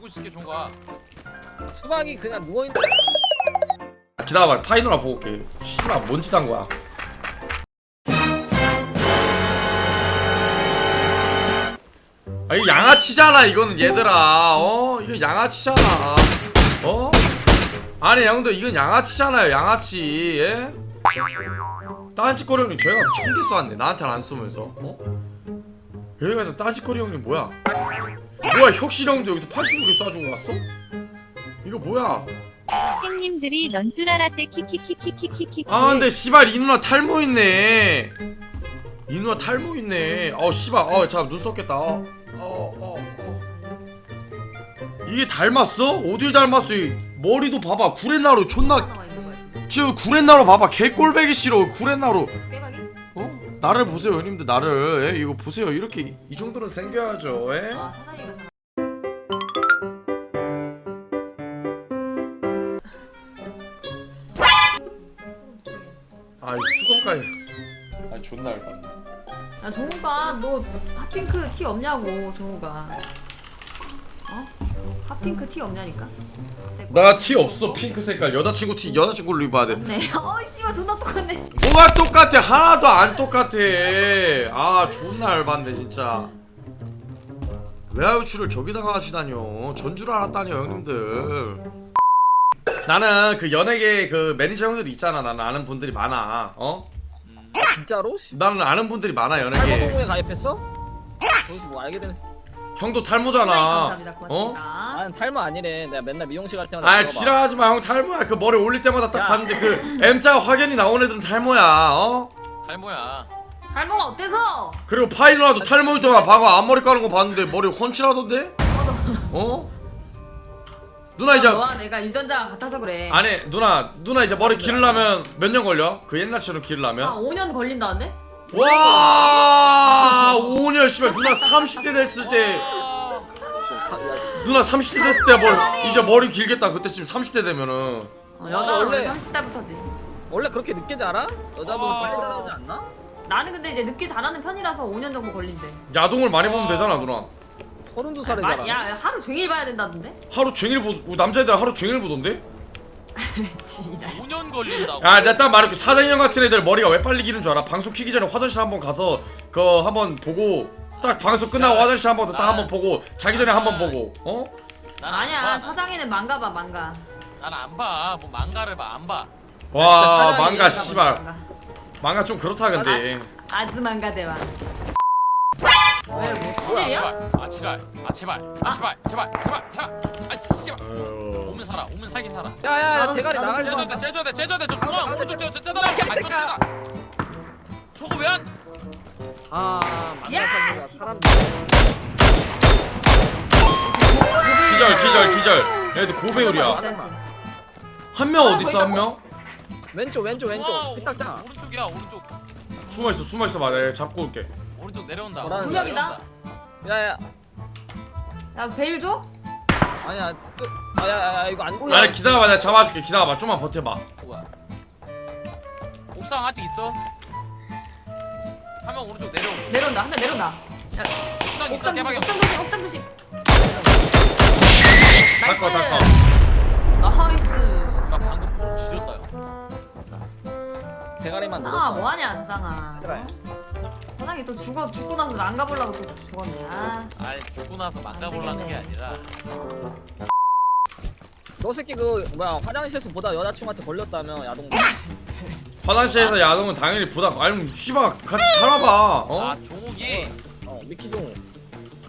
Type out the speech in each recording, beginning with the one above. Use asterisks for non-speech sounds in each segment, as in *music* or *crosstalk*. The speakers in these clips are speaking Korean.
알고 있을게 종가. 수박이 그냥 누워있는 기다려봐 파이너라 보고 올게. 씨발 뭔 짓 한 거야? 아 이거 양아치잖아 이거는 얘들아. 어? 이거 양아치잖아. 어? 아니 형들 이건 양아치잖아요 양아치. 예? 딴짓거리 형님 저희가 천개 쏘았네. 나한테는 안 쏘면서. 어 여기 가서 딴짓거리 형님 뭐야? 뭐야 혁신 형도 여기서 85개 쏴주고 갔어? 이거 뭐야? 선생님들이 넌 줄 알았대. 키키키키키키키 아 근데 씨발 이 누나 탈모 있네. 이 누나 탈모 있네. 어 씨발 어 잠깐 눈 썩겠다. 어, 어, 어, 어. 이게 닮았어? 어딜 닮았어? 이 머리도 봐봐. 구레나루 존나 지금. 지금 구레나루 봐봐. 개꼴배기 싫어. 구레나루? 어? 나를 보세요 형님들 나를 예? 이거 보세요 이렇게 이 정도는 생겨야죠 예? 아 사. 아이 수건까지 아 존나 열받네 야 종우가 너 핫핑크 티 없냐고 종우가. 어? 핫핑크 티 없냐니까. 나 티 없어 핑크 색깔 여자친구 티 여자친구로 입어야 돼 네. *laughs* 어이 씨발 존나 똑같네. 씨. 뭐가 똑같아 하나도 안 똑같아 아 존나 열받네 진짜 외화유출을 저기다가 하시다뇨 전줄 알았다뇨 형님들 나는 그 연예계 그 매니저 형들 있잖아 나는 아는 분들이 많아 어? 진짜로? 씨. 나는 아는 분들이 많아 연예계 탈모공에 가입했어? 거기서 뭐 알게 되는 형도 탈모잖아 감사합니다. 어? 고맙습니다. 나는 탈모 아니래 내가 맨날 미용실 갈 때마다 아 물어봐. 지랄하지 마 형 탈모야 그 머리 올릴 때마다 딱 야. 봤는데 그 M자 확연히 나온 애들은 탈모야 어? 탈모야. 탈모가 어때서? 그리고 파이너라도 탈모 있더라 방금 앞머리 까는 거 봤는데 머리 훤칠하던데? 어? 누나 이제 너와 내가 유전자가 같아서 그래. 아니 누나 누나 이제 머리 기르려면 몇 년 걸려? 그 옛날처럼 아 기르려면? 5년 걸린다는데? 와 5년 씨발 누나 30대 됐을 때 아, 누나 30대 됐을 때뭘 이제 머리 길겠다 그때쯤 30대 되면은 어, 여자 아, 원래 원래- 30대부터지. 원래 그렇게 늦게 자라? 여자분은 아. 빨리 자라지 않나? 나는 근데 이제 늦게 자라는 편이라서 5년 정도 걸린대. 야동을 많이 보면 되잖아 누나 32살에 마- 자라 야 하루 종일 봐야 된다던데? 하루 종일 보 남자애들 하루 종일 보던데? *laughs* 지랄. 5년 걸린다고. 아 내가 딱 말할게 사장님 같은 애들 머리가 왜 빨리 기는 줄 알아? 방송 키기 전에 화장실 한번 가서 그거 한번 보고 딱 방송 끝나고 야, 화장실 한번 딱 나- 한 번 보고 자기 전에 한 번 보고 어? 난 아니야 안 봐. 사장이는 망가 봐 망가. 난안 봐. 뭐 망가를 봐. 안 봐. 와 망가 씨발 망가. 좀 그렇다 근데 아즈 망가 대왕. 어, 왜뭐 아, 시질이야? 제발. 아 지랄. 아 제발. 아 제발. 제발. 제발. 제발. 아 씨발. 어... 오면 살아. 오면 살긴 살아. 야야야 나도- 대가리 나도 나가려고 째줘야 돼. 한다 째줘야 돼. 째줘야 돼. 좀 중앙 아, 오른쪽 째줘. 째줘라. 야, 아좀 개새끼야. 째다. 저거 왜 안? 아 씨. 사람 기절 기절 기절 얘들 고배율이야 한 명 어딨어 한 명? 왼쪽 왼쪽 왼쪽 피딱자 오른- 오른쪽이야. 오른쪽. 숨어있어 숨어있어 말해 잡고 올게 오른쪽 내려온다. 뭐라는 오른쪽 거야? 내려온다. 야야 야 베일 줘? 아니야 또 아 야야 이거 안 뭐야? 아니 기다려봐 내가 잡아줄게 기다려봐 좀만 버텨봐 뭐야? 옥상 아직 있어? 한명 오른쪽 내려. 내려온다 한 명 내려온다. 야, 옥상 있어. 옥상 형. 옥상 조심 옥상 조심. 닦아 닦아 나이스. 나 방금 지렸다. 요 대가리만 아 뭐하냐. 그래. 사장이 또 죽어 죽고 나서 망가 보려고 또 죽었네. 아. 아니 죽고 나서 망가보려는 게 아니라 너 새끼 그 뭐야 화장실에서 보다 여자친구한테 걸렸다며 야동 화장실에서 야동은 당연히 보다 아니면 씨발 같이 살아봐. 아 어? 종욱이. 어 미키종.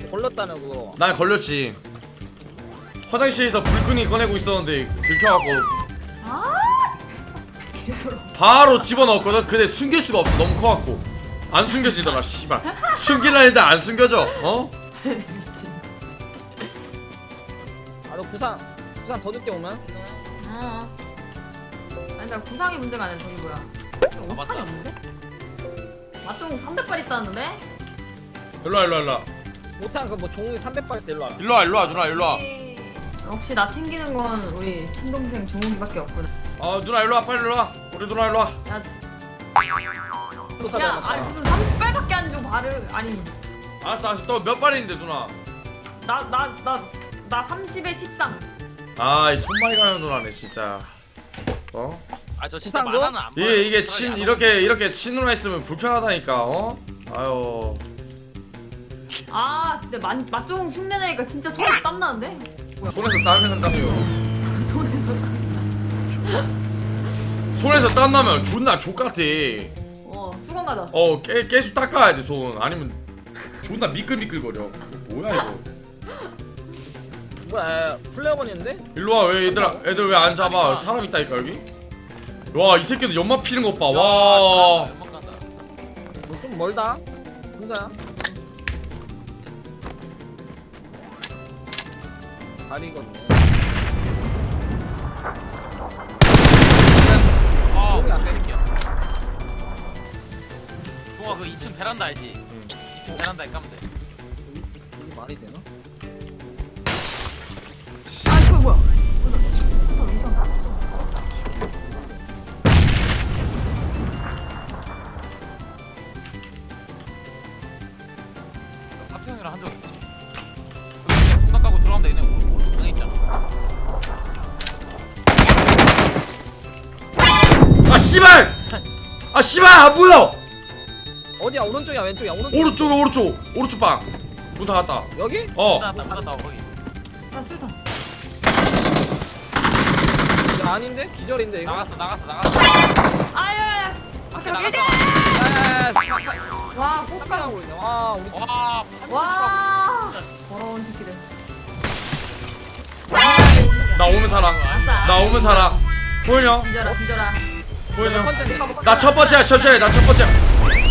걸렸다며 그거. 난 걸렸지. 화장실에서 불끈이 꺼내고 있었는데 들켜갖고 아. 바로 집어넣었거든? 근데 숨길 수가 없어. 너무 커갖고. 안 숨겨지더라 씨발. 숨길라 했는데 안 숨겨져 어? 아너 부산 부산 더 늦게 오면? 어. 아니 나 구상이 문제가 아니라 저기 뭐야? 맞다. 오탄이 없는데? 맞동 300발 있다는데? 일로와 일로와 일로와 못한 그뭐 종이 300발 때 일로 와라 일로와 일로와 누나 일로와 역시- 역시 나 챙기는 건 우리 친동생 종욱이밖에 없구나. 어 누나 일로와 빨리 일로와 우리 누나 일로와 야, 또 야, 아니 무슨 30발밖에 안 줘 발을 아니 알았어 알았어 또 몇 발인데 누나 나 나 나 나 30에 13. 아이 손마이 가면 놀라네 진짜 어? 아 저 진짜? 만화는 안 봐요 이게 이게 저희 친안 이렇게 이렇게 친으로 있으면 불편하다니까 어? 아유 아 근데 맛 맛종 흉내 내니까 진짜 손에 땀 나는데? 손에서 땀이 난다며 *laughs* 손에서. 손에서 땀 나면 존나 족같아 어 수건 가져왔어. 어 깨, 계속 닦아야 돼손 아니면 존나 미끌미끌거려 뭐야 이거 뭐야 플레어건인데? 일로 와 왜 얘들아 애들 왜 안 잡아 사람 있다니까 여기 와 이 새끼들 연막 피는 야, 것봐와 연막 간다. 뭐좀 멀다 혼자야 아 여기 안 돼. 새끼야 종아 그 2층 베란다 알지? 응. 2층 베란다에 까면 돼 이게 말이 되나? 씨발! 아 씨발 안 보여! 어디야? 오른쪽이야 왼쪽이야 오른쪽. 오른쪽 오른쪽. 오른쪽 방문 닫았다. 여기? 어. 문 닫았다 거기. 나 슈터. 이게 아닌데? 기절인데 이거? 나갔어 나갔어 나갔어. 아야야야. 밖에 오케이, 오케이. 나갔잖아 와 깜짝 꽃가. 놀네. 와 우리 팀 와 와. 더러운 새끼들. 나 오면 살아. 나 오면 살아. 보이냐? 뒤져라 뒤져라. 번째 나첫 번째야 천천히 나 첫 번째야